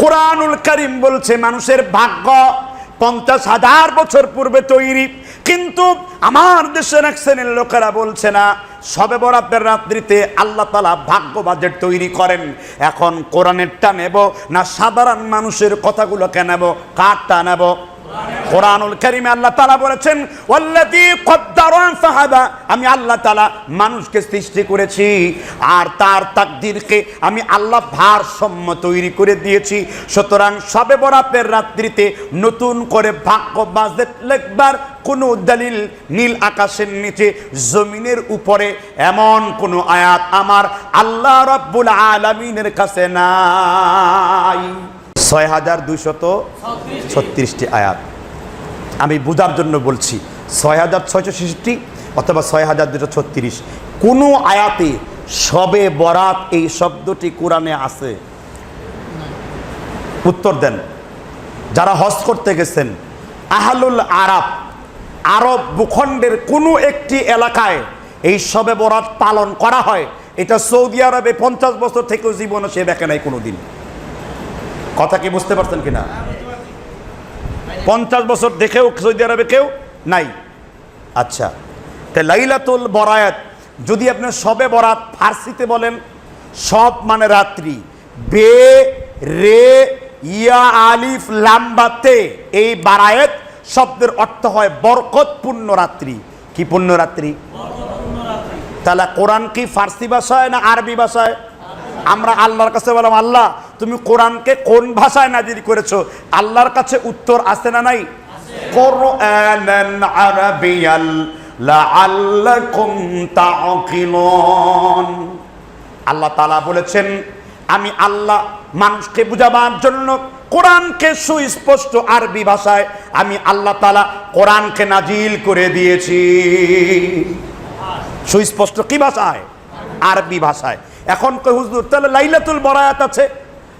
কোরআনুল করিম বলছে, মানুষের ভাগ্য পঞ্চাশ হাজার বছর পূর্বে তৈরি। কিন্তু আমার দেশের এক শ্রেণির লোকেরা বলছে না, সবে বরাতের রাত্রিতে আল্লাহ তালা ভাগ্য বাজেট তৈরি করেন। এখন কোরআনেরটা নেব না সাধারণ মানুষের কথাগুলোকে নেব, কারটা নেব? কোরআনুল কারিমে আল্লাহ তালা বলেছেন আমি আল্লাহ তালা মানুষকে সৃষ্টি করেছি, আর তার তাকদিরকে আমি আল্লাহ ভারসাম্য তৈরি করে দিয়েছি। সুতরাং সবে বরাতের রাত্রিতে নতুন করে ভাগ্য বাজেট লেখবার কোনো দলিল নীল আকাশের নিচে, জমিনের উপরে এমন কোনো আয়াত আমার আল্লাহ রব্বুল আলামিনের কাছে ছয় হাজার দুইশত ছত্রিশটি আয়াত। আমি বোঝার জন্য বলছি, ছয় হাজার ছয়শো ছেষট্টি অথবা ছয় হাজার দুশো ছত্রিশ, কোনো আয়াতে সবে বরাত এই শব্দটি কোরআনে আছে? উত্তর দেন। যারা হজ করতে গেছেন, আহলুল আরব আরব ভূখণ্ডের কোনো একটি এলাকায় এই সবে বরাত পালন করা হয়, এটা সৌদি আরবে পঞ্চাশ বছর থেকেও জীবনে সে দেখে নাই কোনো দিন কথা কি বুঝতে পারছেন কিনা? পঞ্চাশ বছর দেখেও সৌদি আরবে কেউ নাই। আচ্ছা তে লাইলাতুল বরায়াত, যদি আপনি সবে বরাত ফার্সিতে বলেন, সব মানে রাত্রি। বে, রে, ইয়া, আলিফ লাম্বাতে এই বারায়াত শব্দের অর্থ হয় বরকতপূর্ণ রাত্রি। কি পূর্ণ রাত্রি? তাহলে কোরআন কি ফার্সি ভাষায় না আরবি ভাষায়? আমরা আল্লাহর কাছে বললাম, আল্লাহ তুমি কোরআনকে কোন ভাষায় নাজির করেছ? আল্লাহর কাছে উত্তর আছে না নাই? আল্লাহ তালা বলেছেন, আমি আল্লাহ মানুষকে বুঝাবার জন্য কোরআনকে সুস্পষ্ট আরবি ভাষায় আমি আল্লাহ তালা কোরআনকে নাজিল করে দিয়েছি। সুস্পষ্ট কি ভাষায়? আরবি ভাষায়। এখন হুজুর, তাহলে লাইলাতুল বরায়াত আছে।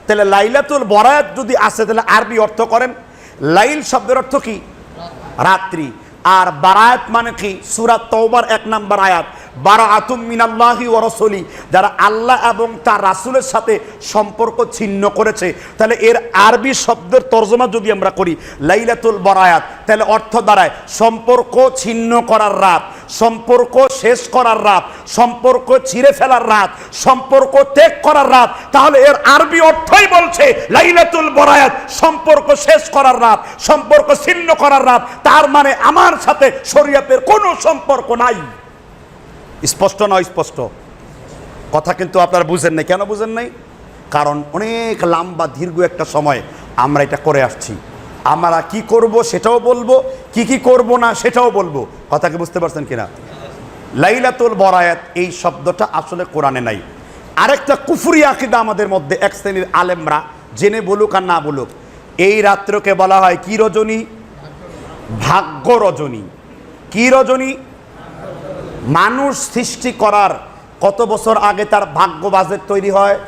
তাহলে লাইলাতুল বরায়াত যদি আসে তাহলে আরবি অর্থ করেন। লাইল শব্দের অর্থ কি? রাত্রি। আর বারায়াত মানে কি? সুরাত তওবার এক নাম্বার আয়াত। বারা আতুম মিনাল্লাহি ও রসলি, যারা আল্লাহ এবং তার রাসুলের সাথে সম্পর্ক ছিন্ন করেছে। তাহলে এর আরবি শব্দের তর্জমা যদি আমরা করি, লাইলাতুল বরায়াত, তাহলে অর্থ দাঁড়ায় সম্পর্ক ছিন্ন করার রাত, সম্পর্ক শেষ করার রাত, সম্পর্ক ছিঁড়ে ফেলার রাত, সম্পর্ক ত্যাগ করার রাত, তাহলে এর আরবি অর্থই বলছে লাইলাতুল বরায়াত, সম্পর্ক শেষ করার রাত, সম্পর্ক ছিন্ন করার রাত, তার মানে আমার সাথে শরীয়তের কোনো সম্পর্ক নাই। স্পষ্ট নয়, স্পষ্ট। কথা কিন্তু আপনারা বুঝেন নাই। কেন বুঝেন নাই? কারণ অনেক লম্বা, দীর্ঘ একটা সময় আমরা এটা করে আসছি। আমরা কি করব সেটাও বলব, কি কি করব না সেটাও বলব। কথা কি বুঝতে পারছেন কিনা? লাইলাতুল বরায়াত, এই শব্দটা আসলে কোরআনে নাই। আরেকটা কুফুরি আকিদা আমাদের মধ্যে, এক শ্রেণির আলেমরা, জেনে বলুক আর না বলুক, এই রাত্রকে বলা হয় কি রজনী? ভাগ্য রজনী। কি রজনী? মানুষ সৃষ্টি করার কত বছর আগে তার ভাগ্য বাজেট তৈরি হয়?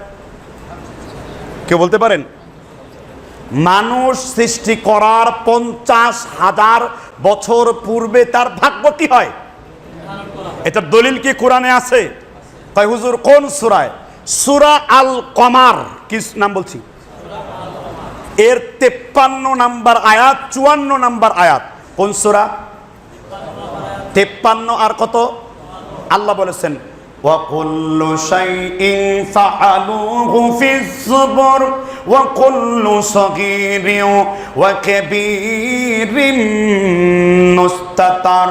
কেউ বলতে পারেন? মানুষ সৃষ্টি করার পঞ্চাশ হাজার বছর পূর্বে তার ভাগ্য কি হয়? এটা দলিল কি কোরআনে আছে? তাই হুজুর, কোন সুরায়? সুরা আল কমার কি নাম বলছি? এর তেপ্পান্ন নাম্বার আয়াত, চুয়ান্ন নাম্বার আয়াত। কোন সুরা? তেপ্পান্ন আর কত? আল্লাহ বলেছেন وكل شيء فعلوه في الزبر وكل صغير وكبير مستتر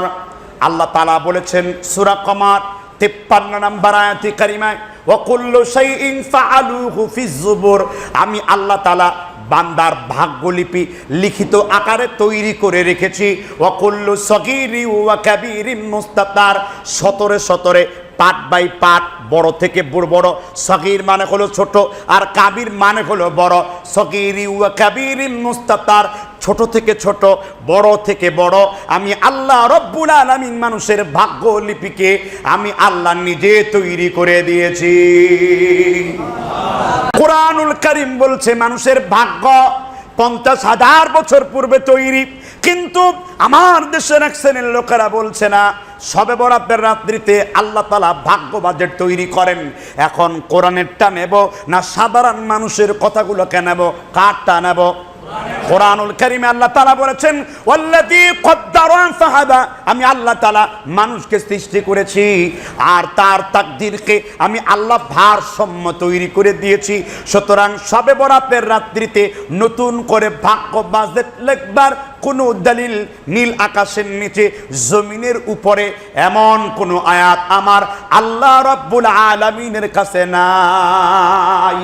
আল্লাহ তালা বলেছেন সুরা কমার তেপ্পান্ন নাম্বার আয়াতি কারিমায় ওয়াকুল্লু শাইইন ফাআলুহু ফিজ জুবুর আমি আল্লাহ তালা বান্দার ভাগ্যলিপি লিখিত আকারে তৈরি করে রেখেছি। ওয়াকুল্লু সগিরি ওয়া কাবীরিন মুস্তাতার। সতরে সতরে, পাট বাই পাট, বড় থেকে বড় বড়। সগির মানে হলো ছোট আর কাবির মানে হলো বড়। সগিরি ওয়া কাবীরিন মুস্তাতার, ছোট থেকে ছোট, বড় থেকে বড়। আমি আল্লাহ রব্বুল আলামিন মানুষের ভাগ্য লিপিকে আমি আল্লাহ নিজে তৈরি করে দিয়েছি। কোরআনুল করিম বলছে, মানুষের ভাগ্য পঞ্চাশ হাজার বছর পূর্বে তৈরি। কিন্তু আমার দেশের এক শ্রেণির লোকেরা বলছে না, সবে বরাবের রাত্রিতে আল্লাহ তালা ভাগ্য বাজেট তৈরি করেন। এখন কোরআনেরটা নেব না সাধারণ মানুষের কথাগুলোকে নেব, কারটা নেব? কোরআনুল কারিমে আল্লাহ তালা বলেছেন আমি আল্লাহ তালা মানুষকে সৃষ্টি করেছি, আর তার তাকদিরকে আমি আল্লাহ ভারসাম্য তৈরি করে দিয়েছি। সুতরাং সবে বরাতের রাত্রিতে নতুন করে ভাগ্য বাজেট লেখবার কোনো দলিল নীল আকাশের নিচে, জমিনের উপরে এমন কোনো আয়াত আমার আল্লাহ রব্বুল আলামিনের কাছে নাই।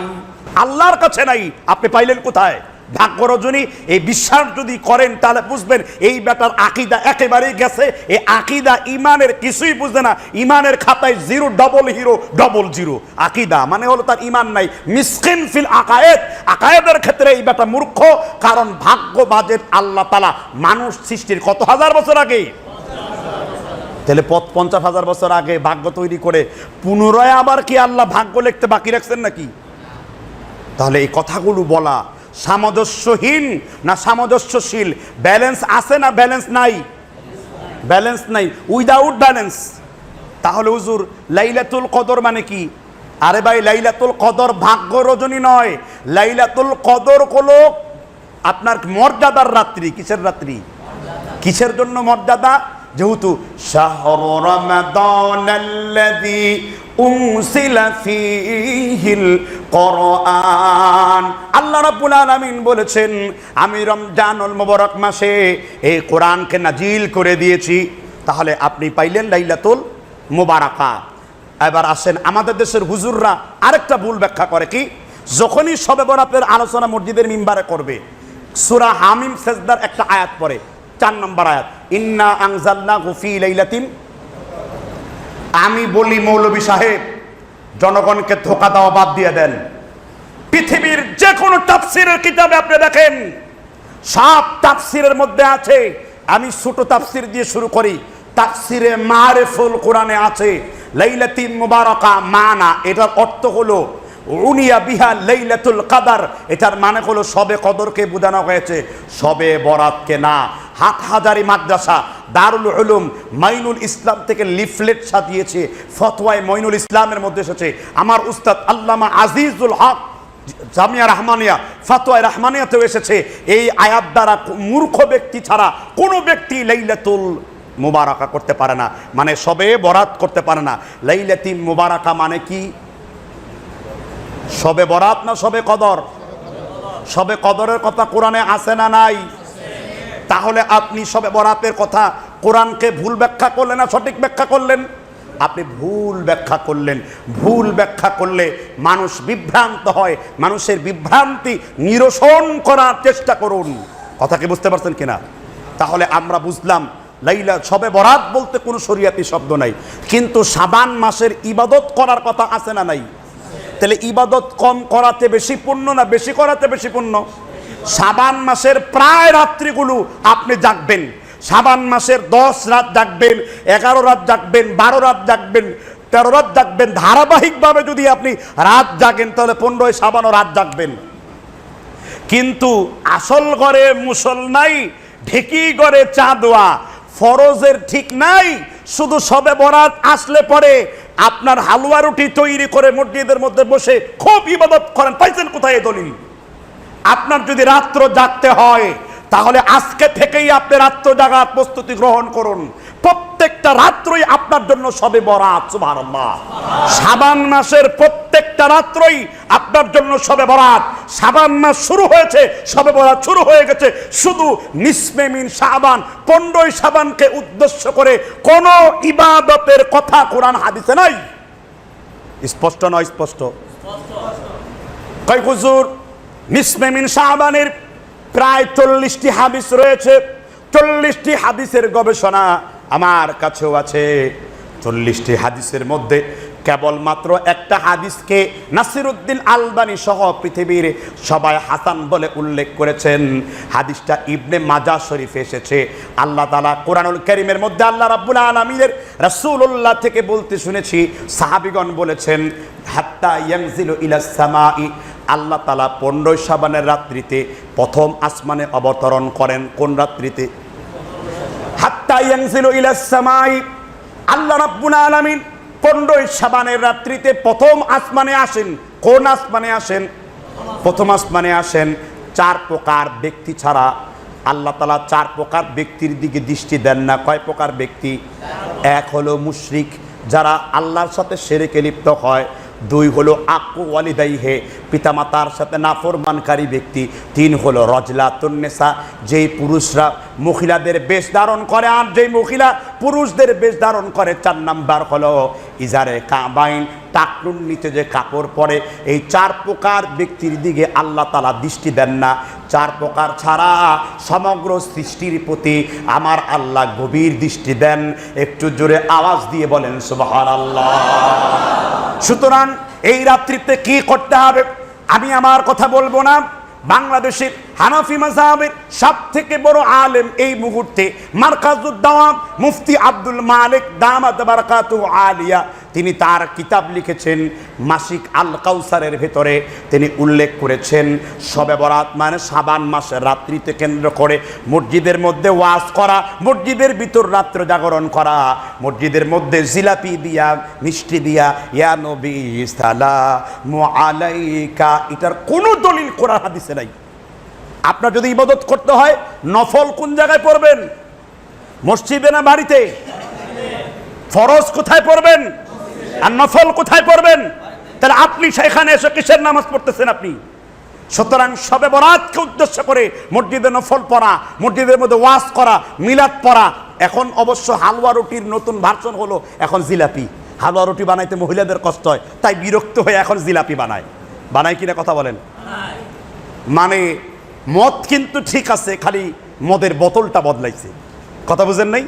আল্লাহর কাছে নাই। আপনি পাইলেন কোথায়? ভাগ্য রজনী এই বিশ্বাস যদি করেন, তাহলে বুঝবেন এই ব্যাটার আকিদা একেবারেই গেছে। এই আকিদা ইমানের কিছুই বুঝে না। ইমানের খাতায় zero double hero double zero আকিদা মানে হলো তার ইমান নাই। মিসকিন ফিল আকায়েদ। আকায়েদের ক্ষেত্রে এই ব্যাটা মূর্খ, কারণ ভাগ্য বাজেট আল্লাহ তালা মানুষ সৃষ্টির কত হাজার বছর আগে? তাহলে পথ পঞ্চাশ হাজার বছর আগে ভাগ্য তৈরি করে পুনরায় আবার কি আল্লাহ ভাগ্য লিখতে বাকি রাখছেন নাকি? তাহলে এই কথাগুলো বলা সামঞ্জস্যহীন না সামঞ্জস্যশীল ব্যালেন্স আছে না ব্যালেন্স নাই? ব্যালেন্স নাই. উইদাউট ব্যালেন্স তাহলে হুজুর, লাইলাতুল কদর মানে কি? আরে ভাই, লাইলাতুল কদর ভাগ্য রজনী নয়। লাইলাতুল কদর হলো আপনার মর্যাদার রাত্রি। কিসের রাত্রি? কিসের জন্য মর্যাদা? যেহেতু শাহর রমাদানাল্লাযী উনসিলা ফীহিল আল্লাহ রাব্বুল আলামিন বলেছেন, আমি রমজানুল মুবারক মাসে এই কোরআনকে নাজিল করে দিয়েছি। তাহলে আপনি পাইলেন লাইলাতুল মুবারাকা এবার আসেন আমাদের দেশের হুজুররা আরেকটা ভুল ব্যাখ্যা করে কি? যখনই সবে বরাতের আলোচনা মসজিদের মিম্বারে করবে, সুরা হামিম সেজদার একটা আয়াত পড়ে, চার নম্বর আয়াত, ইন্না আংজাল্লা গুফি লাইলাতিন আমি বলি মৌলবী সাহেব, জনগণকে ধোকা দেওয়া বাদ দিয়ে দেন। পৃথিবীর যে কোনো তাফসিরের কিতাবে আপনি দেখেন সাত তাফসিরের মধ্যে আছে, আমি ছোট তাফসির দিয়ে শুরু করি, তাফসিরে মারেফুল কোরআনে আছে, লাইলাতিন মুবারাকা মানা, এটার অর্থ হলো উনিয়া বিহা লাইলাতুল কাদার। এটার মানে হলো সবে কদরকে বোঝানো হয়েছে, সবে বরাতকে না। হাত হাজারি মাদ্রাসা, দারুল উলুম, মাইনুল ইসলাম থেকে লিফলেট সাজিয়েছে, ফতোয়ায় মইনুল ইসলামের মধ্যে এসেছে। আমার উস্তাদ আল্লামা আজিজুল হক জামিয়া রহমানিয়া ফাতোয়া রহমানিয়াতেও এসেছে। এই আয়াত দ্বারা মূর্খ ব্যক্তি ছাড়া কোনো ব্যক্তি লাইলাতুল মুবারাকা করতে পারে না। মানে সবে বরাত করতে পারে না। লাইলাতি মুবারাকা মানে কি? সবে বরাত না সবে কদর? সবে কদরের কথা কোরআনে আছে না নাই? তাহলে আপনি সবে বরাতের কথা কোরআনকে ভুল ব্যাখ্যা করলেন না সঠিক ব্যাখ্যা করলেন? আপনি ভুল ব্যাখ্যা করলেন। ভুল ব্যাখ্যা করলে মানুষ বিভ্রান্ত হয়। মানুষের বিভ্রান্তি নিরসন করার চেষ্টা করুন। কথা কি বুঝতে পারছেন কিনা? তাহলে আমরা বুঝলাম, লাইলা, সবে বরাত বলতে কোনো শরিয়াতি শব্দ নাই। কিন্তু সাবান মাসের ইবাদত করার কথা আছে না নাই? তাহলে ইবাদত কম করাতে বেশি পুণ্য না বেশি করাতে বেশি পুণ্য? সাবান মাসের প্রায় রাত্রিগুলো আপনি জাগবেন। সাবান মাসের দশ রাত জাগবেন, এগারো রাত জাগবেন, বারো রাত জাগবেন, তেরো রাত জাগবেন। ধারাবাহিকভাবে যদি আপনি রাত জাগেন, তাহলে পনেরোই সাবানও রাত জাগবেন। কিন্তু আসল ঘরে মুসল নাই, ঢেকি ঘরে চাঁদোয়া। ফরজের ঠিক নাই, শুধু সবে বরাত আসলে পরে আপনার হালুয়া রুটি তৈরি করে মসজিদের মধ্যে বসে খুব ইবাদত করেন, পাইছেন কোথায় দলিল? আপনার যদি রাত্র জাগতে হয়, তাহলে আজকে থেকেই আপনি রাত্র জাগার প্রস্তুতি গ্রহণ করুন। প্রত্যেকটা রাত্রই আপনার জন্য সবে বরাত, সুবহানাল্লাহ। সাবান মাসের প্রত্যেকটা রাত্রই আপনার জন্য সবে বরাত। সাবান মাস শুরু হয়েছে, সবে বরাত শুরু হয়ে গেছে। শুধু নিসমেমিন সাবান পনেরোই সাবানকে উদ্দেশ্য করে কোন ইবাদতের কথা কোরআন হাদিসে নাই। স্পষ্ট নয় স্পষ্ট হুজুর নিসমেমিন শাহবানের প্রায় চল্লিশটি হাদিস রয়েছে। চল্লিশটি হাদিসের গবেষণা আমার কাছেও আছে। চল্লিশটি হাদিসের মধ্যে কেবলমাত্র একটা হাদিসকে নাসিরুদ্দিন আলবানি সহ পৃথিবীর সবাই হাসান বলে উল্লেখ করেছেন। হাদিসটা ইবনে মাজা শরীফে এসেছে। আল্লাহ তালা কোরআনুল করিমের মধ্যে আল্লাহ রাব্বুল আলমীর রাসূলুল্লাহ থেকে বলতে শুনেছি, সাহাবিগণ বলেছেন, হাত্তা ইয়াংজিলু আল্লাহ তালা পনেরোই সাবানের রাত্রিতে প্রথম আসমানে অবতরণ করেন। কোন রাত্রিতে? হাত্তা ইয়াংজিলু ইলাস সামাই। আল্লাহ রাব্বুল আলামিন পনেরোই সাবানের রাত্রিতে প্রথম আসমানে আসেন। কোন আসমানে আসেন? প্রথম আসমানে আসেন চার প্রকার ব্যক্তি ছাড়া। আল্লাহ তালা চার প্রকার ব্যক্তির দিকে দৃষ্টি দেন না। কয় প্রকার ব্যক্তি? এক হলো মুশরিক, যারা আল্লাহর সাথে সেরেকে লিপ্ত হয়। দুই হলো আকু ওয়ালিদাইহে, পিতামাতার সাথে নাফরমানকারী ব্যক্তি। তিন হলো রজলা তন্নেসা যেই পুরুষরা মহিলাদের বেশ ধারণ করে আর যেই মহিলা পুরুষদের বেশ ধারণ করে, চার নাম্বার হলো ইজারে কাবাইন টাকনুর নিচে যে কাপড় পরে, এই চার প্রকার ব্যক্তির দিকে আল্লাহ তালা দৃষ্টি দেন না। চার প্রকার ছাড়া সমগ্র সৃষ্টির প্রতি আমার আল্লাহ গভীর দৃষ্টি দেন। একটু জোরে আওয়াজ দিয়ে বলেন সুবাহান আল্লাহ সুতরাং এই রাত্রিতে কি করতে হবে? আমি আমার কথা বলব না। বাংলাদেশের হানাফি মাজাবের সব থেকে বড় আলেম এই মুহূর্তে মার্কাজুদ্দাওয়াম মুফতি আব্দুল মালিক দামাত বারাকাতু আলিয়া। তিনি তার কিতাব লিখেছেন মাসিক আল কাউসারের ভেতরে। তিনি উল্লেখ করেছেন, সবে বরাত মানে সাবান মাসের রাত্রিতে কেন্দ্র করে মসজিদের মধ্যে ওয়াজ করা, মসজিদের ভিতর রাত্র জাগরণ করা, মসজিদের মধ্যে জিলাপি দিয়া, মিষ্টি দিয়া, ইয়া নবী সালামু আলাইকা এটার কোনো দলিল কোরআন হাদিসে নাই। আপনার যদি ইবাদত করতে হয়, নফল কোন জায়গায় পড়বেন? মসজিদে না বাড়িতে? ফরজ কোথায় পড়বেন? আর নফল কোথায় পড়বেন? তাহলে আপনি সেখানে এসে কিসের নামাজ পড়তেছেন আপনি? সুতরাং সবে বরাতকে উদ্দেশ্য করে মসজিদে নফল পড়া, মসজিদের মধ্যে ওয়াশ করা, মিলাদ পড়া, এখন অবশ্য হালুয়া রুটির নতুন ভার্সন হলো এখন জিলাপি। হালুয়া রুটি বানাইতে মহিলাদের কষ্ট হয়, তাই বিরক্ত হয়ে এখন জিলাপি বানায়। বানায় কিনা কথা বলেন? মানে মদ কিন্তু ঠিক আছে, খালি মদের বোতলটা বদলাইছে। কথা বুঝেন নাই?